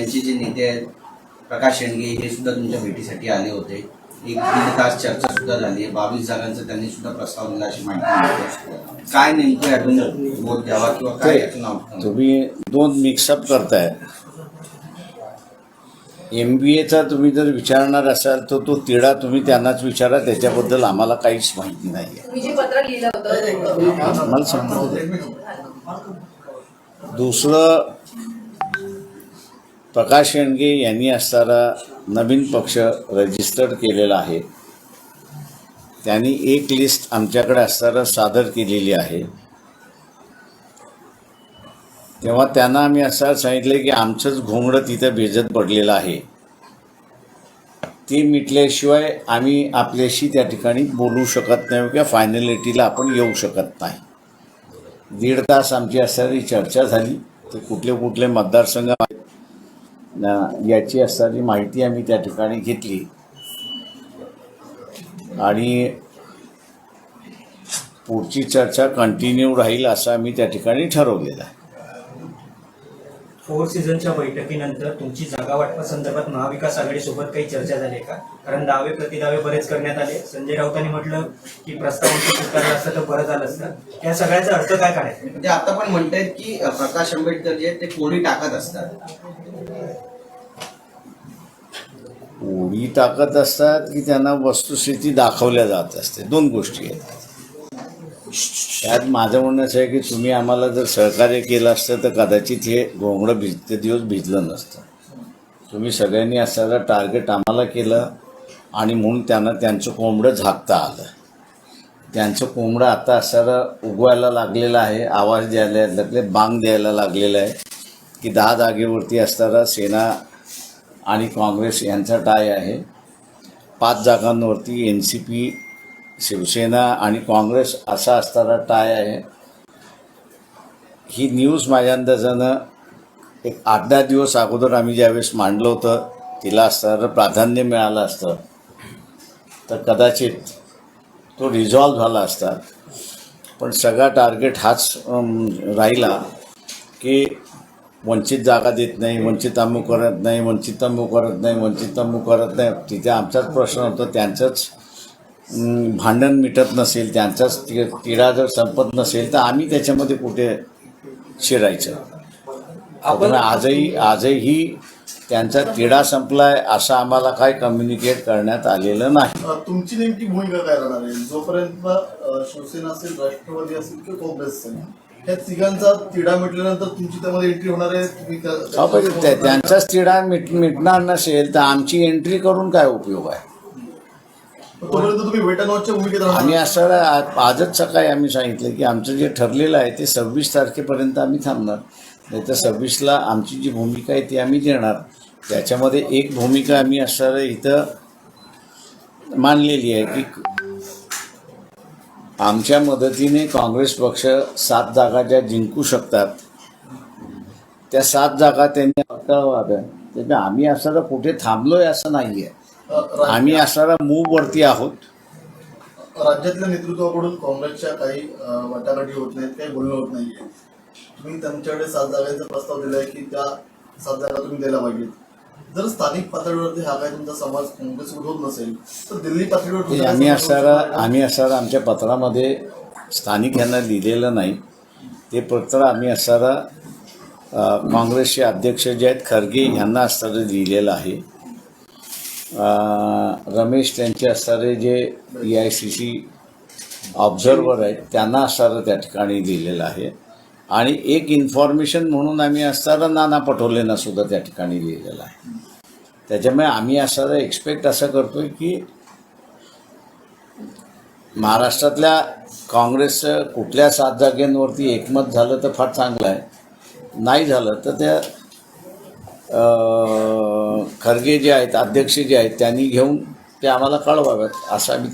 त्यांचे जे नेते आहेत प्रकाश शेंडगे हे सुद्धा तुमच्या भेटीसाठी आले होते. एक दीड तास चर्चा सुद्धा झाली आहे. बावीस जागांचा त्यांनी सुद्धा प्रस्ताव दिला अशी माहिती काय नेमकं यातून बोध द्यावा किंवा काय यातून? तुम्ही दोन मिक्सअप करताय. एम बी एचा तुम्ही जर विचारणार असाल तर तो तिढा तुम्ही त्यांनाच विचारा. त्याच्याबद्दल आम्हाला काहीच माहिती नाही आहे तुम्ही जे पत्र लिहिलं होतं मला. दुसरं प्रकाश येणगे यांनी असणारा नवीन पक्ष रजिस्टर्ड केलेला आहे. त्यांनी एक लिस्ट आमच्याकडे असताना सादर केलेली आहे. तेव्हा त्यांना आम्ही असं सांगितलं की आमचंच घोंगडं तिथं भेजत पडलेलं आहे. ते मिटल्याशिवाय आम्ही आपल्याशी त्या ठिकाणी बोलू शकत नाही किंवा फायनलिटीला आपण येऊ शकत नाही. दीड तास आमची असणारी चर्चा झाली. ते कुठले कुठले मतदारसंघ आहेत याची असणारी माहिती आम्ही त्या ठिकाणी घेतली. आणि पुढची चर्चा कंटिन्यू राहील असं आम्ही त्या ठिकाणी ठरवलेलं आहे. फोर सीझनच्या बैठकीनंतर तुमची जागा वाटपासंदर्भात महाविकास आघाडीसोबत काही चर्चा झाली आहे का? कारण दावे प्रतिदावे बरेच करण्यात आले. संजय राऊतांनी म्हटलं की प्रस्तावांचं स्वीकारलं असतं तर बरं झालं असतं. त्या सगळ्याचा अर्थ काय काढायचा? म्हणजे आता पण म्हणतायत की प्रकाश आंबेडकर जे आहेत ते कोणी टाकत असतात. उडी टाकत असतात की त्यांना वस्तुस्थिती दाखवल्या जात असते. दोन गोष्टी आहेत. त्यात माझं म्हणणं असं आहे की तुम्ही आम्हाला जर सहकार्य केलं असतं तर कदाचित हे घोंगडं भिज ते दिवस भिजलं नसतं. तुम्ही सगळ्यांनी असणारं टार्गेट आम्हाला केलं आणि म्हणून त्यांना त्यांचं कोंबडं झाकता आलं. त्यांचं कोंबडं आता असणारं उगवायला लागलेलं आहे आवाज द्यायला लागले बांग द्यायला लागलेलं आहे की दहा जागेवरती असणारा सेना आणि काँग्रेस यांचा टाय आहे. पाच जागांवरती एन सी पी शिवसेना आणि काँग्रेस असा असणारा टाय आहे. ही न्यूज माझ्या अंदाजानं एक आठ दहा दिवस अगोदर आम्ही ज्यावेळेस मांडलं होतं तिला असणारं प्राधान्य मिळालं असतं. तर कदाचित तो रिझॉल्व झाला असता. पण सगळा टार्गेट हाच राहिला की वंचित जागा देत नाही वंचित अमुक करत नाही वंचित अमुक करत नाही वंचित अमुक करत नाही. तिथे आमचाच प्रश्न होता त्यांचंच भांडण मिटत नसेल त्यांचाच ति तिढा जर संपत नसेल तर आम्ही त्याच्यामध्ये कुठे शिरायचं? आपण आजही आजही त्यांचा तिढा संपलाय असं आम्हाला काय कम्युनिकेट करण्यात आलेलं नाही. तुमची नेमकी भूमिका काय राहणार आहे? जोपर्यंत शिवसेना असेल राष्ट्रवादी असेल किंवा काँग्रेस असेल ह्या तिघांचा तिढा मिटल्यानंतर तुमची त्यामध्ये एंट्री होणार आहे? त्या- त्या- त्यांचाच तिढा मिट मिटणार नसेल तर आमची एंट्री करून काय उपयोग आहे? तोपर्यंत तुम्ही वेट वॉचच्या भूमिकेत आम्ही असं आजच सकाळी आम्ही सांगितलं की आमचं जे ठरलेलं आहे ते सव्वीस तारखेपर्यंत आम्ही थांबणार. नाही तर सव्वीसला आमची जी भूमिका आहे ती आम्ही देणार. त्याच्यामध्ये एक भूमिका आम्ही असणार इथं मानलेली आहे की आमच्या मदतीने काँग्रेस पक्ष सात जागा ज्या जिंकू शकतात त्या सात जागा त्यांनी हक्काव्या त्यामुळे आम्ही असं कुठे थांबलोय असं नाही आहे आम्ही असणारा मूववरती आहोत. राज्यातल्या नेतृत्वाकडून काँग्रेसच्या काही वाटाघाटी होत नाहीत काही बोलणं होत नाहीये. तुम्ही त्यांच्याकडे सात जागांचा प्रस्ताव दिलाय की त्या सात जागा तुम्ही द्यायला पाहिजेत. जर स्थानिक पातळीवरती हा काय तुमचा समाज काँग्रेससोबत होत नसेल तर दिल्ली पातळीवर आम्ही असणारा. आम्ही असणारा आमच्या पत्रामध्ये स्थानिक यांना लिहिलेलं नाही. ते पत्र आम्ही असणारा काँग्रेसचे अध्यक्ष जे आहेत खरगे यांना असणारं लिहिलेलं आहे. रमेश त्यांचे असणारे जे E A I C C observer आहेत त्यांना असणारं त्या ठिकाणी दिलेलं आहे. आणि एक इन्फॉर्मेशन म्हणून आम्ही असणारं नाना पटोलेंना सुद्धा त्या ठिकाणी लिहिलेलं आहे. त्याच्यामुळे आम्ही असणारं एक्सपेक्ट असं करतोय की महाराष्ट्रातल्या काँग्रेसचं कुठल्या सात जागेंवरती एकमत झालं तर फार चांगलं आहे. नाही झालं तर त्या खरगे जे आहेत अध्यक्ष जे आहेत त्यांनी घेऊन ते आम्हाला कळवाव्यात असं आम्ही